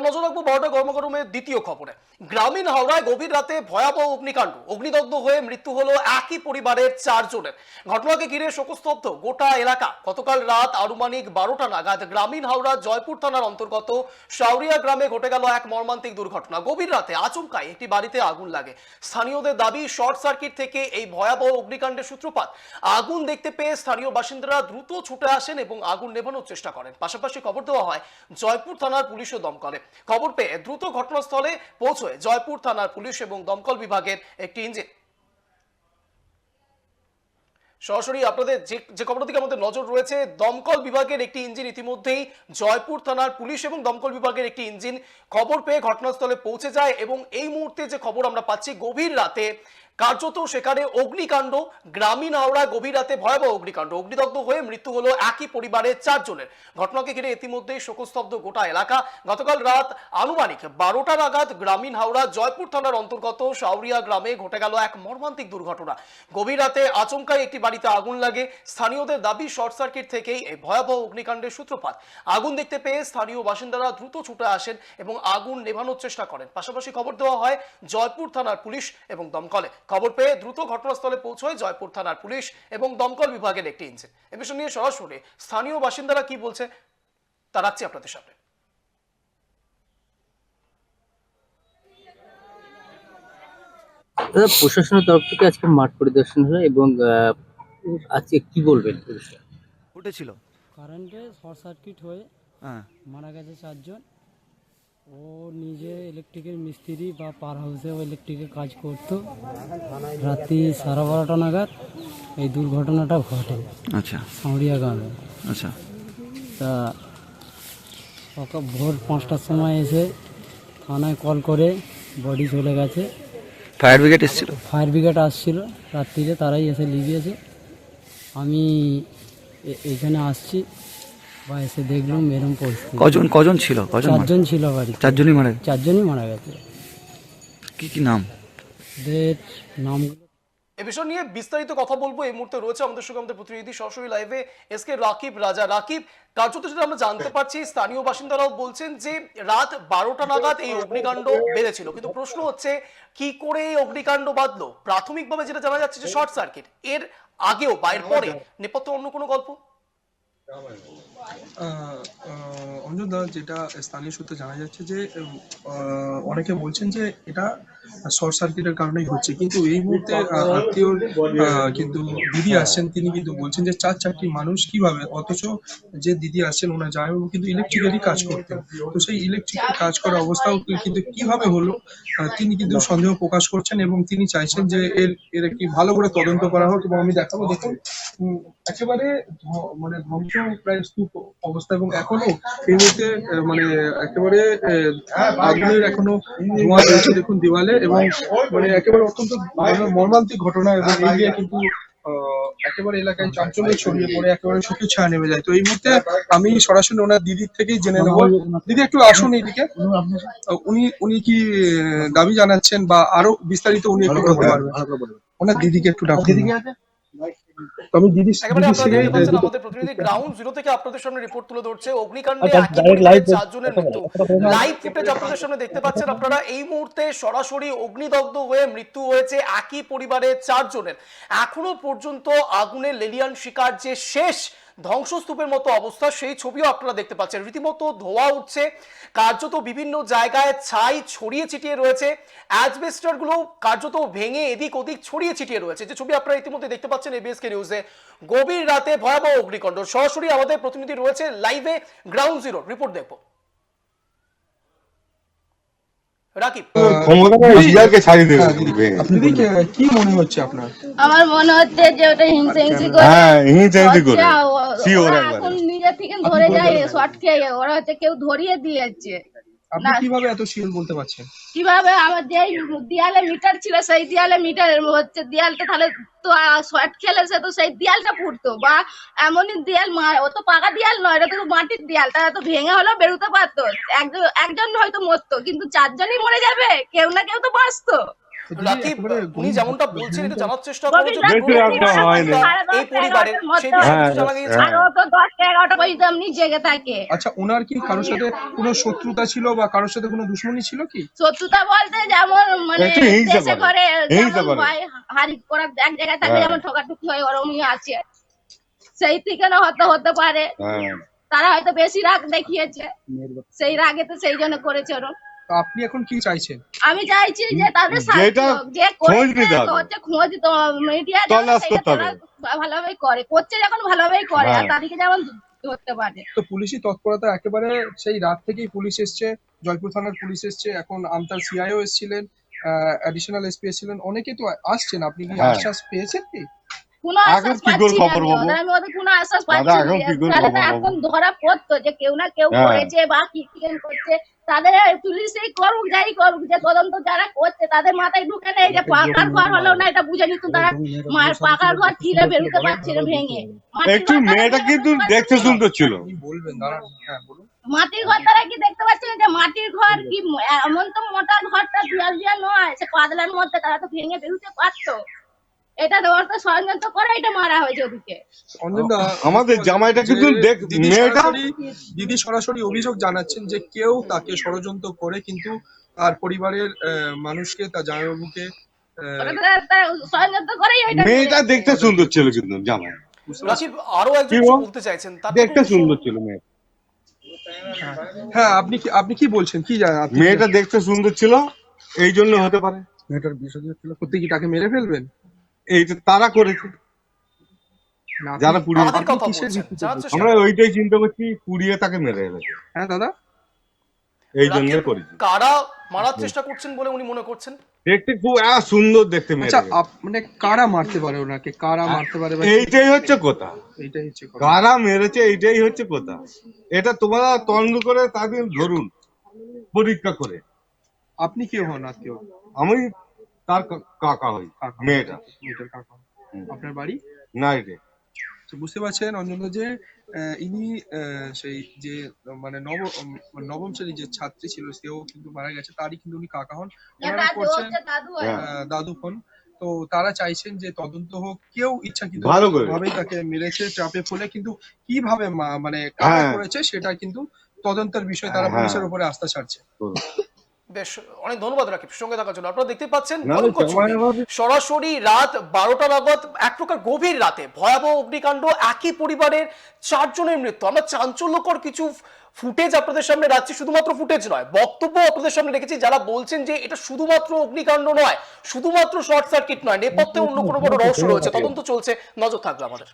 নজর রাখব দ্বিতীয় খবরে। গ্রামীণ হাওড়ায় গভীর রাতে ভয়াবহ অগ্নিকাণ্ড। অগ্নিদগ্ধ হয়ে মৃত্যু হলো একই পরিবারের চারজনের। ঘটনাকে ঘিরে শোকস্তব্ধ গোটা এলাকা। গতকাল রাত আনুমানিক বারোটা নাগাদ গ্রামীণ হাওড়া জয়পুর থানার অন্তর্গত শাউরিয়া গ্রামে ঘটে গেল এক মর্মান্তিক দুর্ঘটনা। গভীর রাতে আচমকাই একটি বাড়িতে আগুন লাগে। স্থানীয়দের দাবি, শর্ট সার্কিট থেকে এই ভয়াবহ অগ্নিকাণ্ডের সূত্রপাত। আগুন দেখতে পেয়ে স্থানীয় বাসিন্দারা দ্রুত ছুটে আসেন এবং আগুন নেভানোর চেষ্টা করেন। পাশাপাশি খবর দেওয়া হয়, জয়পুর থানার পুলিশ ও দমকলে। খবর পেয়ে দ্রুত ঘটনাস্থলে পৌঁছয় জয়পুর থানার পুলিশ এবং দমকল বিভাগের একটি ইঞ্জিন। সরাসরি আপনাদের যে যে খবরের দিকে আমাদের নজর রয়েছে, দমকল বিভাগের একটি ইঞ্জিন ইতিমধ্যেই জয়পুর থানার পুলিশ এবং দমকল বিভাগের একটি ইঞ্জিন খবর পেয়ে ঘটনাস্থলে পৌঁছে যায় এবং এই মুহূর্তে যে খবর আমরা পাচ্ছি, গভীর রাতে কার্যত সেখানে অগ্নিকাণ্ড, গ্রামীণ হাওড়া গভীর রাতে ভয়াবহ অগ্নিকাণ্ড। অগ্নিদগ্ধ হয়ে মৃত্যু হলো একই পরিবারের চারজনের। ঘটনাকে ঘিরে ইতিমধ্যেই শোকস্তব্ধ গোটা এলাকা। গতকাল রাত আনুমানিক বারোটা নাগাদ গ্রামীণ হাওড়া জয়পুর থানার অন্তর্গত শাউরিয়া গ্রামে ঘটে গেল এক মর্মান্তিক দুর্ঘটনা। গভীর রাতে আচমকায় একটি বাড়িতে আগুন লাগে। স্থানীয়দের দাবি শর্ট সার্কিট থেকেই এই ভয়াবহ অগ্নিকাণ্ডের সূত্রপাত। আগুন দেখতে পেয়ে স্থানীয় বাসিন্দারা দ্রুত ছুটে আসেন এবং আগুন নেভানোর চেষ্টা করেন। পাশাপাশি খবর দেওয়া হয়, জয়পুর থানার পুলিশ এবং দমকলে। খবর পেয়ে দ্রুত ঘটনাস্থলে পৌঁছয় জয়পুর থানার পুলিশ এবং দমকল বিভাগের একটি ইঞ্জিন এ বিষয় নিয়ে সরাসরি স্থানীয় বাসিন্দারা কি বলছে তা রাখছি আপনাদের সামনে। দাদা প্রশাসনের তরফ থেকে আজকে মাঠ পরিদর্শন হলো এবং আহ, আজকে কি বলবেন উঠেছিল। কারেন্টে শর্ট সার্কিট হয়ে হ্যাঁ। মারা গেছে চারজন। ও নিজে ইলেকট্রিকের মিস্ত্রি বা পার হাউসে ও ইলেকট্রিকের কাজ করতো। রাত্রি সাড়ে বারোটা নাগাদ এই দুর্ঘটনাটা ঘটে। আচ্ছা। সাউরিয়া গ্রামে। আচ্ছা। তা সকাল ভোর পাঁচটার সময় এসে থানায় কল করে বডি চলে গেছে। ফায়ার ব্রিগেড এসেছিল? ফায়ার ব্রিগেড আসছিল রাত্রিরে তারাই এসে লিভিয়েছে আমি এখানে আসছি। বা এসে দেখলাম এরম পরিস্থিতি। কজন কজন ছিল? কজন মারা- চারজন ছিল বাড়িতে। চারজনই মারা গেছে। চারজনই মারা গেছে। কি কি নাম? ওদের নামগুলো এ বিষয় নিয়ে বিস্তারিত কথা বলব। এই মুহূর্তে রয়েছে আমাদের সঙ্গে আমাদের প্রতিনিধি। সরাসরি লাইভে এস কে রাকিব রাজা। রাকিব কার্যত যেটা আমরা জানতে পারছি স্থানীয় বাসিন্দারাও বলছেন যে রাত বারোটা নাগাদ এই অগ্নিকাণ্ড বেড়েছিল। কিন্তু প্রশ্ন হচ্ছে কি করে এই অগ্নিকাণ্ড বাঁধলো? প্রাথমিকভাবে যেটা জানা যাচ্ছে যে শর্ট সার্কিট। এর আগেও বা এর পরে নেপথ্যে অন্য কোনো গল্প? অঞ্জনদা, যেটা স্থানীয় সূত্রে জানা যাচ্ছে যে অনেকে বলছেন যে এটা শর্ট সার্কিটের কারণেই হচ্ছে। কিন্তু এই মুহূর্তে আত্মীয় কিন্তু দিদি আসছেন, তিনি কিন্তু বলছেন যে চার চারটি মানুষ কীভাবে, অথচ যে দিদি আসছেন, ওনার জামাইবাবু কিন্তু ইলেকট্রিক্যালি কাজ করতেন। তো সেই ইলেকট্রিক্যাল কাজ করা অবস্থাও কিন্তু কীভাবে হলো তিনি কিন্তু সন্দেহ প্রকাশ করছেন এবং তিনি চাইছেন যে এর এর একটি ভালো করে তদন্ত করা হোক এবং আমি দেখাবো, দেখুন একেবারে মানে ধ্বংস প্রায় স্তূপ অবস্থা এবং এখনও এই মুহূর্তে মানে একেবারে আগুনের এখনও ধোঁয়া রয়েছে দেখুন দেওয়ালে এবং মানে একেবারে অত্যন্ত মানে মর্মান্তিক ঘটনা এবং এই নিয়ে কিন্তু আহ, একেবারে এলাকায় চাঞ্চল্য ছড়িয়ে পড়ে একেবারে শোকের ছায়া নেমে যায়। তো এই মুহূর্তে আমি সরাসরি ওনার দিদির থেকেই জেনে নেব। দিদি একটু আসুন এইদিকে। উনি উনি কি দাবি জানাচ্ছেন বা আরও বিস্তারিত উনি একটু বলতে পারবেন। ওনার দিদিকে একটু ডাকুন। তো আমি দিদি আমাদের প্রতিনিধি গ্রাউন্ড জিরো থেকে আপনাদের সামনে রিপোর্ট তুলে ধরছে। অগ্নিকাণ্ডে পরিবারের চারজনের মৃত্যু। লাইভ ফুটেজ আপনাদের সামনে দেখতে পাচ্ছেন আপনারা। এই মুহূর্তে সরাসরি অগ্নিদগ্ধ হয়ে মৃত্যু হয়েছে একই পরিবারের চারজনের। এখনও পর্যন্ত আগুনের লেলিয়ান শিকার যে শেষ ধ্বংসস্তূপের মতো অবস্থা, সেই ছবিও আপনারা দেখতে পাচ্ছেন। রীতিমতো ধোয়া উঠছে, কার্যত বিভিন্ন জায়গায় ছাই ছড়িয়ে ছিটিয়ে রয়েছে। অ্যাজবেস্টারগুলো কার্যত ভেঙে এদিক ওদিক ছড়িয়ে ছিটিয়ে রয়েছে। যে ছবি আপনারা ইতিমধ্যে দেখতে পাচ্ছেন এবিএসকে নিউজে গভীর রাতে ভয়াবহ অগ্নিকণ্ড। সরাসরি আমাদের প্রতিনিধি রয়েছে লাইভে গ্রাউন্ড জিরো রিপোর্ট দেখব। রাকিব। ক্ষমতা ছাড়িয়ে দেবে। কি মনে হচ্ছে আপনার? আমার মনে হচ্ছে যে ওটা হিংসা হিংসি করে হ্যাঁ করে। একবারে। এখন নিজে থেকে ধরে যায় শর্ট খেয়ে ওরা হচ্ছে কেউ ধরিয়ে দিয়েছে। আপনি কীভাবে এত শিওর বলতে পারছেন? কীভাবে? আমার যে দেয়ালে মিটার ছিল সেই দেয়ালে মিটার হচ্ছে দেয়ালটা তাহলে তো শর্ট খেলে সে তো সেই দেয়ালটা ফুটতো বা এমনই দেয়াল ও তো পাকা দেয়াল নয় এটা তো মাটির দেয়াল তারা তো ভেঙে হলেও বেরোতে পারতো। একজন একজন হয়তো মরতো কিন্তু চারজনই মরে যাবে কেউ না কেউ তো বাঁচতো। রাকিব উনি যেমনটা বলছেন এটা জানার চেষ্টা করেছে। এই পরিবারের সেই বিষয়ে হ্যাঁ, জানা গিয়েছে? হ্যাঁ। থাকে। আচ্ছা ওনার কি কারোর সাথে কোনো শত্রুতা ছিল বা কারোর সাথে কোনো দুশ্মনী ছিল কি? শত্রুতা বলতে যেমন মানে দেশে করে। করে যেমন হারি করা এক জায়গায় থাকলে হ্যাঁ। যেমন ঠকাঠুকি হয় ওরমই আছে। সেই থেকে না হতে হতে পারে। হ্যাঁ। তারা হয়তো বেশি রাগ দেখিয়েছে। সেই রাগে তো সেই জন্য করেছে ওরম। তো আপনি এখন কি চাইছেন আমি চাইছি যে তাদের যেটা যে খোঁজ নিতে হবে। হচ্ছে খোঁজ তো মিডিয়া তলাশ করতে হবে। ভালোভাবেই করে করছে যখন ভালোভাবেই করে আর হ্যাঁ। তাদেরকে যেমন ধরতে পারে তো পুলিশি তৎপরতা একেবারে সেই রাত থেকেই পুলিশ এসছে জয়পুর থানার পুলিশ এসছে এখন আমতার সিআইও এসেছিলেন অ্যাডিশনাল এসপি এসেছিলেন অনেকে তো আসছেন আপনি কি হ্যাঁ। আশ্বাস পেয়েছেন কি কোনো আশ্বাস পাচ্ছি না আমি ওদের, কোনো আশ্বাস পাচ্ছি না। কি করে তাহলে তো খবর পাবো? এখন ধরা পড়তো যে কেউ না কেউ হ্যাঁ। করেছে বা কি করছে। তাদের পুলিশই করুক যাই করুক যে তদন্ত যারা করছে তাদের মাথায় ঢুকে নেই যে পাকার ঘর হলো না এটা বুঝে নিত তারা। পাকার ঘর ঠেলে বেরোতে পারছে না ভেঙে। মাটির একটু মেয়েটা কিন্তু দেখতে সুন্দর ছিল। হ্যাঁ মাটির ঘর তারা কি দেখতে পাচ্ছে না যে মাটির ঘর কি এমন তো মোটা ঘরটা দেয়াল দেয়াল নয় সে পাতলার মধ্যে তারা তো ভেঙে বেরোতে পারতো। এটা ওর তো ষড়যন্ত্র করে এটা মারা হয়েছে ওদিকে। আমাদের জামাইটা কিন্তু দেখ- দিদি মেয়েটা- সরাসরি দিদি সরাসরি অভিযোগ জানাচ্ছেন যে কেউ তাকে ষড়যন্ত্র করে কিন্তু তার পরিবারের আহ, মানুষকে তার জামাইবাবুকে মেয়েটা দেখতে সুন্দর ছিল কিন্তু জামাই। আরও একজন? বলতে চাইছেন তার দেখতে সুন্দর ছিল মেয়ে হ্যাঁ আপনি কি আপনি কি বলছেন? কি জানেন? মেয়েটা দেখতে সুন্দর ছিল এই জন্য হতে পারে। মেয়েটার বিষয় ছিল। সত্যি কি তাকে মেরে ফেলবেন? এইটা তারা করেছে যারা পুড়িয়ে আমরা ওইটাই চিন্তা করছি পুড়িয়ে তাকে মেরে ফেলেছে হ্যাঁ দাদা? এই জন্য করেছি কারা মারার চেষ্টা করছেন বলে উনি মনে করছেন? দেখতে খুব সুন্দর দেখতে মেয়ে আচ্ছা মানে কারা মারতে পারে ওনাকে? কারা মারতে পারে এইটাই হচ্ছে কথা। এইটাই হচ্ছে কারা মেরেছে এইটাই হচ্ছে কথা। এটা তোমরা তন্দ করে তাদের ধরুন পরীক্ষা করে। আপনি কি হন আত্মীয় আমি তার কাকা হই মেয়েটা। মেয়েটার কাকা। আপনার বাড়ি? না তো বুঝতে পারছেন অঞ্জনদা যে আহ, ইনি আহ, সেই যে মানে নব নবম শ্রেণির যে ছাত্রী ছিল সেও কিন্তু মারা গেছে। তারই কিন্তু উনি কাকা হন। ওনারা দাদু করছেন দাদু হ্যাঁ। আহ, দাদু হন। তো তারা চাইছেন যে তদন্ত হোক কেউ ইচ্ছা কিন্তু করে। ভাবেই তাকে মেরেছে চাপে ফেলে কিন্তু কীভাবে মা- মানে হ্যাঁ। করেছে সেটা কিন্তু তদন্তের বিষয় তারা হ্যাঁ। পুলিশের উপরে আস্থা ছাড়ছে। বেশ অনেক ধন্যবাদ রাকিব সঙ্গে থাকার জন্য। আপনারা দেখতে পাচ্ছেন সরাসরি রাত বারোটা নাগাদ এক প্রকার গভীর রাতে ভয়াবহ অগ্নিকাণ্ড একই পরিবারের চারজনের মৃত্যু। আমরা চাঞ্চল্যকর কিছু ফুটেজ আপনাদের সামনে রাখছি শুধুমাত্র ফুটেজ নয় বক্তব্য আপনাদের সামনে রেখেছি যারা বলছেন যে এটা শুধুমাত্র অগ্নিকাণ্ড নয় শুধুমাত্র শর্ট সার্কিট নয় নেপথ্যে অন্য কোনো বড় রহস্য রয়েছে তদন্ত চলছে। নজর থাকবে আমাদের।